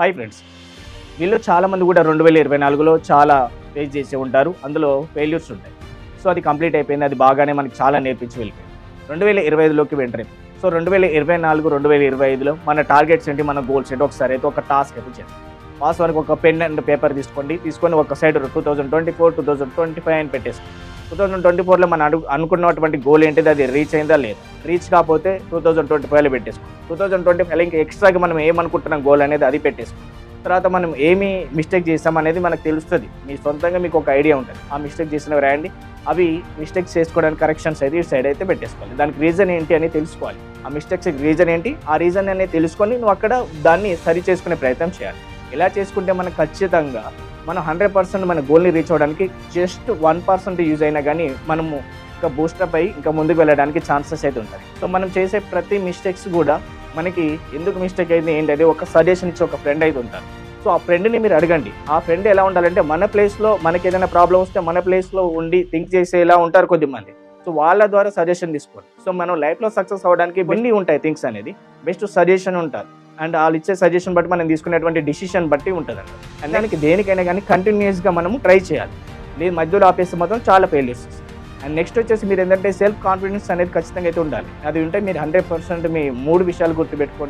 Hi friends వీళ్ళు చాలామంది కూడా రెండు వేల ఇరవై నాలుగులో చాలా ఫేస్ చేసి ఉంటారు. అందులో ఫెయిల్యూర్స్ ఉంటాయి. సో అది కంప్లీట్ అయిపోయింది. అది బాగానే మనకి చాలా నేర్పించి వెళ్ళిపోయింది. రెండు వేల ఇరవై ఐదులోకి వెంటనే. సో రెండు వేల ఇరవై నాలుగు రెండు వేల ఇరవై ఐదులో మన టార్గెట్స్ ఏంటి మన గోల్స్ ఏంటి ఒకసారి అయితే ఒక టాస్క్ అయితే చేద్దాం పాస్ వరకు ఒక పెన్ అండ్ పేపర్ తీసుకోండి. తీసుకొని ఒక side two thousand twenty four two thousand twenty five అని పెట్టేసుకోండి. టూ థౌసండ్ ట్వంటీ ఫోర్లో మనం అడుగు అనుకున్నటువంటి గోల్ ఏంటిది అది రీచ్ అయిందా లేదా? రీచ్ కాకపోతే టూ థౌసండ్ ట్వంటీ ఫైవ్లో పెట్టేసుకోండి టూ థౌసండ్ ట్వంటీ ఫైవ్ ఇంకా ఎక్స్ట్రాగా మనం ఏమనుకుంటున్నాం గోల్ అనేది అది పెట్టేసుకోండి తర్వాత మనం ఏమి మిస్టేక్ చేస్తాం అనేది మనకు తెలుస్తుంది. మీ సొంతంగా మీకు ఒక ఐడియా ఉంటుంది. ఆ మిస్టేక్ చేసినవి రాయండి. అవి మిస్టేక్స్ చేసుకోవడానికి కరెక్షన్స్ అయితే ఇటు సైడ్ అయితే పెట్టేసుకోవాలి. దానికి రీజన్ ఏంటి అని తెలుసుకోవాలి. ఆ మిస్టేక్స్ రీజన్ ఏంటి? ఆ రీజన్ అనేది తెలుసుకొని నువ్వు అక్కడ దాన్ని సరి చేసుకునే ప్రయత్నం చేయాలి. ఇలా చేసుకుంటే మనకు ఖచ్చితంగా మనం హండ్రెడ్ పర్సెంట్ మన గోల్ని రీచ్ అవ్వడానికి జస్ట్ వన్ పర్సెంట్ యూజ్ అయినా కానీ మనము ఇంకా బూస్టప్ అయ్యి ఇంకా ముందుకు వెళ్ళడానికి ఛాన్సెస్ అయితే ఉంటాయి. సో మనం చేసే ప్రతి మిస్టేక్స్ కూడా మనకి ఎందుకు మిస్టేక్ అయింది ఏంటి అది ఒక సజెషన్ ఇచ్చి ఒక ఫ్రెండ్ అయితే ఉంటారు. సో ఆ ఫ్రెండ్ని మీరు అడగండి. ఆ ఫ్రెండ్ ఎలా ఉండాలంటే మన ప్లేస్లో మనకి ఏదైనా ప్రాబ్లం వస్తే మన ప్లేస్లో ఉండి థింక్ చేసేలా ఉంటారు కొద్దిమంది. సో వాళ్ళ ద్వారా సజెషన్ తీసుకోండి. సో మనం లైఫ్లో సక్సెస్ అవ్వడానికి కొన్ని ఉంటాయి థింగ్స్ అనేది. బెస్ట్ సజెషన్ ఉంటారు. అండ్ వాళ్ళు ఇచ్చే సజెషన్ బట్టి మనం తీసుకునేటువంటి డిసిషన్ బట్టి ఉంటుంది అండి అండ్ దానికి దేనికైనా కానీ కంటిన్యూస్గా మనము ట్రై చేయాలి. లేదు మధ్యలో ఆపేస్తే మాత్రం చాలా ఫెయిల్యూర్స్ అండ్ నెక్స్ట్ వచ్చేసి మీరు ఏంటంటే సెల్ఫ్ కాన్ఫిడెన్స్ అనేది ఖచ్చితంగా అయితే ఉండాలి. అది ఉంటే మీరు హండ్రెడ్ పర్సెంట్ మీ మూడు విషయాలు గుర్తుపెట్టుకోండి.